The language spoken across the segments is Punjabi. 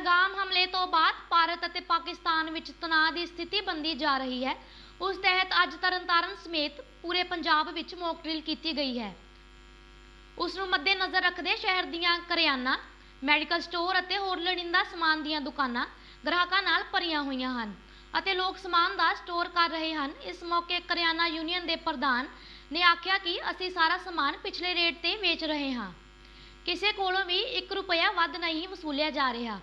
ਪਹਿਲਗਾਮ ਹਮਲੇ ਤੋਂ ਬਾਅਦ ਭਾਰਤ ਅਤੇ ਪਾਕਿਸਤਾਨ ਵਿੱਚ ਤਣਾਅ ਦੀ ਸਥਿਤੀ ਬਣਦੀ ਜਾ ਰਹੀ ਹੈ। ਉਸ ਤਹਿਤ ਅੱਜ ਤਰਨਤਾਰਨ ਸਮੇਤ ਪੂਰੇ ਪੰਜਾਬ ਵਿੱਚ ਮੌਕ ਡਰਿਲ ਕੀਤੀ ਗਈ ਹੈ। ਉਸ ਨੂੰ ਮੱਦੇਨਜ਼ਰ ਰੱਖਦੇ ਸ਼ਹਿਰ ਦੀਆਂ ਕਰਿਆਨਾ ਮੈਡੀਕਲ ਸਟੋਰ ਅਤੇ ਹੋਰ ਲੋੜੀਂਦਾ ਸਮਾਨ ਦੀਆਂ ਦੁਕਾਨਾਂ ਗ੍ਰਾਹਕਾਂ ਨਾਲ ਭਰੀਆਂ ਹੋਈਆਂ ਹਨ ਅਤੇ ਲੋਕ ਸਮਾਨ ਦਾ ਸਟੋਰ ਕਰ ਰਹੇ ਹਨ। ਇਸ ਮੌਕੇ ਕਰਿਆਨਾ ਯੂਨੀਅਨ ਦੇ ਪ੍ਰਧਾਨ ਨੇ ਆਖਿਆ ਕਿ ਅਸੀਂ ਸਾਰਾ ਸਮਾਨ ਪਿਛਲੇ ਰੇਟ ਤੇ ਵੇਚ ਰਹੇ ਹਾਂ। ਕਿਸੇ ਕੋਲੋਂ ਵੀ 1 ਰੁਪਿਆ ਵੱਧ ਨਹੀਂ ਵਸੂਲਿਆ ਜਾ ਰਿਹਾ।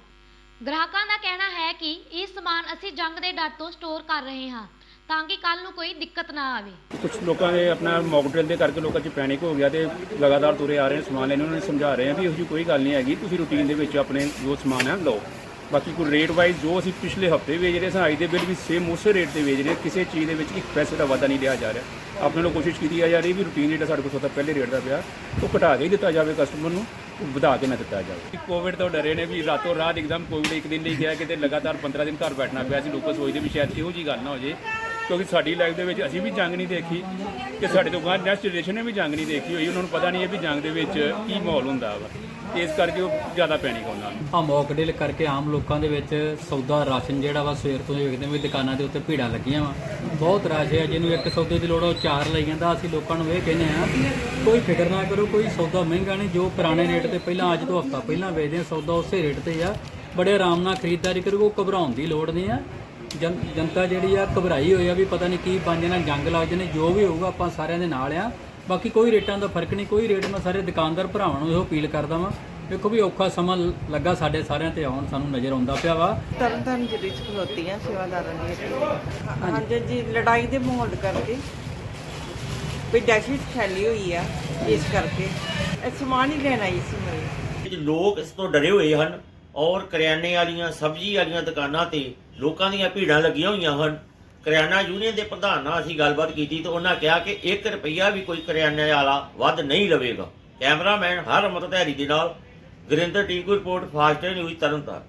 ਗ੍ਰਾਹਕਾਂ ਦਾ ਕਹਿਣਾ ਹੈ ਕਿ ਇਹ ਸਮਾਨ ਅਸੀਂ ਜੰਗ ਦੇ ਡਰ ਤੋਂ ਸਟੋਰ ਕਰ ਰਹੇ ਹਾਂ, ਤਾਂ ਕਿ ਕੱਲ ਨੂੰ ਕੋਈ ਦਿੱਕਤ ਨਾ ਆਵੇ। ਕੁਝ ਲੋਕਾਂ ਦੇ ਆਪਣਾ ਮੌਕ ਦੇ ਕਰਕੇ ਲੋਕਾਂ 'ਚ ਪੈਨਿਕ ਹੋ ਗਿਆ ਤੇ ਲਗਾਤਾਰ ਤੁਰੇ ਆ ਰਹੇ ਨੇ ਸਮਾਨ ਲੈਣ ਉਹਨਾਂ ਨੂੰ ਸਮਝਾ ਰਹੇ ਆ ਵੀ ਇਹੋ ਜਿਹੀ ਕੋਈ ਗੱਲ ਨਹੀਂ ਹੈਗੀ, ਤੁਸੀਂ ਰੂਟੀਨ ਦੇ ਵਿੱਚ ਆਪਣੇ ਜੋ ਸਮਾਨ ਹੈ ਲਓ। ਬਾਕੀ ਕੋਈ ਰੇਟ ਵਾਈਜ਼ ਜੋ ਅਸੀਂ ਪਿਛਲੇ ਹਫ਼ਤੇ ਵੇਚ ਰਹੇ ਸਾਂ, ਅੱਜ ਦੇ ਬਿੱਲ ਵੀ ਸੇਮ ਉਸੇ ਰੇਟ ਤੇ ਵੇਚ ਰਹੇ ਕਿਸੇ ਚੀਜ਼ ਦੇ ਵਿੱਚ ਇੱਕ ਪੈਸੇ ਦਾ ਵਾਧਾ ਨਹੀਂ ਲਿਆ ਜਾ ਰਿਹਾ। ਆਪਣੇ ਵੱਲੋਂ ਕੋਸ਼ਿਸ਼ ਕੀਤੀ ਜਾ ਰਹੀ ਵੀ ਰੂਟੀਨ ਜਿਹੜਾ ਸਾਡੇ ਕੋਲ ਸਦਾ ਪਹਿਲੇ ਰੇਟ ਦਾ ਪਿਆ, ਉਹ ਘਟਾ ਕੇ ਦਿੱਤਾ ਜਾਵੇ ਕਸਟਮਰ ਨੂੰ। ਵਧਾ ਕੇ ਨਾ ਦਿੱਤਾ ਜਾਵੇ। ਕੋਵਿਡ ਤੋਂ ਡਰੇ ਨੇ ਵੀ ਰਾਤੋਂ ਰਾਤ ਇੱਕਦਮ ਕੋਵਿਡ ਇੱਕ ਦਿਨ ਲਈ ਗਿਆ, ਕਿਤੇ ਲਗਾਤਾਰ 15 ਦਿਨ ਘਰ ਬੈਠਣਾ ਪਿਆ ਸੀ, ਲੋਕ ਸੋਚਦੇ ਵੀ ਸ਼ਾਇਦ ਇਹੋ ਜੀ ਗੱਲ ਨਾ ਹੋ ਜੇ। ਕਿਉਂਕਿ ਸਾਡੀ ਲਾਈਫ ਦੇ ਵਿੱਚ ਅਸੀਂ ਵੀ ਜੰਗ ਨਹੀਂ ਦੇਖੀ ਕਿ ਸਾਡੇ ਤੋਂ ਬਾਅਦ ਨੈਕਸਟ ਜਨਰੇਸ਼ਨ ਨੇ ਵੀ ਜੰਗ ਨਹੀਂ ਦੇਖੀ ਹੋਈ। ਉਹਨਾਂ ਨੂੰ ਪਤਾ ਨਹੀਂ ਹੈ ਵੀ ਜੰਗ ਦੇ ਵਿੱਚ ਕੀ ਮਾਹੌਲ ਹੁੰਦਾ ਵਾ। ਇਸ ਕਰਕੇ ਉਹ ਜ਼ਿਆਦਾ ਪੈਣੀ ਉਹਨਾਂ ਆ ਮੌਕ ਡੀਲ ਕਰਕੇ ਆਮ ਲੋਕਾਂ ਦੇ ਵਿੱਚ ਸੌਦਾ ਰਾਸ਼ਨ ਜਿਹੜਾ ਵਾ ਸਵੇਰ ਤੋਂ ਹੀ ਵੇਖਦੇ ਵੀ ਦੁਕਾਨਾਂ ਦੇ ਉੱਤੇ ਭੀੜਾਂ ਲੱਗੀਆਂ ਵਾ। ਬਹੁਤ ਰਸ਼ ਹੈ ਜਿਹਨੂੰ ਇੱਕ ਸੌਦੇ ਦੀ ਲੋੜ ਆ, ਉਹ ਚਾਰ ਲਈ ਜਾਂਦਾ। ਅਸੀਂ ਲੋਕਾਂ ਨੂੰ ਇਹ ਕਹਿੰਦੇ ਆ ਕੋਈ ਫਿਕਰ ਨਾ ਕਰੋ ਕੋਈ ਸੌਦਾ ਮਹਿੰਗਾ ਨਹੀਂ। ਜੋ ਪੁਰਾਣੇ ਰੇਟ ਤੇ ਪਹਿਲਾਂ ਅੱਜ ਤੋਂ ਹਫਤਾ ਪਹਿਲਾਂ ਵੇਚਦੇ ਆ ਸੌਦਾ ਉਸੇ ਰੇਟ ਤੇ ਆ। ਬੜੇ ਆਰਾਮ ਨਾਲ ਖਰੀਦਦਾਰੀ ਕਰੋ ਉਹ ਘਬਰਾਉਣ ਦੀ ਲੋੜ ਨਹੀਂ ਆ। ਜਨ- ਜਨਤਾ ਜਿਹੜੀ ਆ ਘਬਰਾਈ ਹੋਈ ਆ ਵੀ ਪਤਾ ਨਹੀਂ ਕੀ ਪੰਜ ਨਾਲ ਜੰਗ ਲੱਗ ਜਾਣੇ ਜੋ ਵੀ ਹੋਊਗਾ ਆਪਾਂ ਸਾਰਿਆਂ ਦੇ ਨਾਲ ਆ। ਬਾਕੀ ਕੋਈ ਰੇਟਾਂ ਦਾ ਫ਼ਰਕ ਨਹੀਂ ਕੋਈ ਰੇਟ ਮੈਂ ਸਾਰੇ ਦੁਕਾਨਦਾਰ ਭਰਾਵਾਂ ਨੂੰ ਇਹੋ ਅਪੀਲ ਕਰਦਾ ਵਾਂ। ਵੇਖੋ ਵੀ ਔਖਾ ਸਮਾਂ ਲੱਗਾ ਸਾਡੇ ਸਾਰਿਆਂ ਤੇ ਆਉਣ ਸਾਨੂੰ ਨਜ਼ਰ ਆਉਂਦਾ ਪਿਆ ਵਾ। ਤਰਨਤਾਰਨ ਜ਼ਿਲ੍ਹੇ 'ਚ ਖਲੋਤੀ ਆ ਸੇਵਾਦਾਰਾਂ ਦੀ ਹਾਂਜੀ। ਜੀ ਲੜਾਈ ਦੇ ਮਾਹੌਲ ਕਰਕੇ ਵੀ ਦਹਿਸ਼ਤ ਫੈਲੀ ਹੋਈ ਆ ਇਸ ਕਰਕੇ। ਇਹ ਸਮਾਨ ਹੀ ਲੈਣਾ ਆਈ ਸੀ ਮੈਂ। ਵਿੱਚ ਲੋਕ ਇਸ ਤੋਂ ਡਰੇ ਹੋਏ ਹਨ ਔਰ ਕਰਿਆਨੇ ਵਾਲੀਆਂ ਸਬਜ਼ੀ ਵਾਲੀਆਂ ਦੁਕਾਨਾਂ ਤੇ ਲੋਕਾਂ ਦੀਆਂ ਭੀੜਾਂ ਲੱਗੀਆਂ ਹੋਈਆਂ ਹਨ। ਕਰਿਆਨਾ ਯੂਨੀਅਨ ਦੇ ਪ੍ਰਧਾਨ ਨਾਲ ਅਸੀਂ ਗੱਲਬਾਤ ਕੀਤੀ ਤੇ ਉਹਨਾਂ ਕਿਹਾ ਕਿ 1 ਰੁਪਈਆ ਵੀ ਕੋਈ ਕਰਿਆਨੇ ਵਾਲਾ ਵੱਧ ਨਹੀਂ ਲਵੇਗਾ। ਕੈਮਰਾਮੈਨ ਹਰਮਤ ਧੈਰੀ ਦੇ ਨਾਲ, Gurinder Tiku report, fast news Tarn Taran.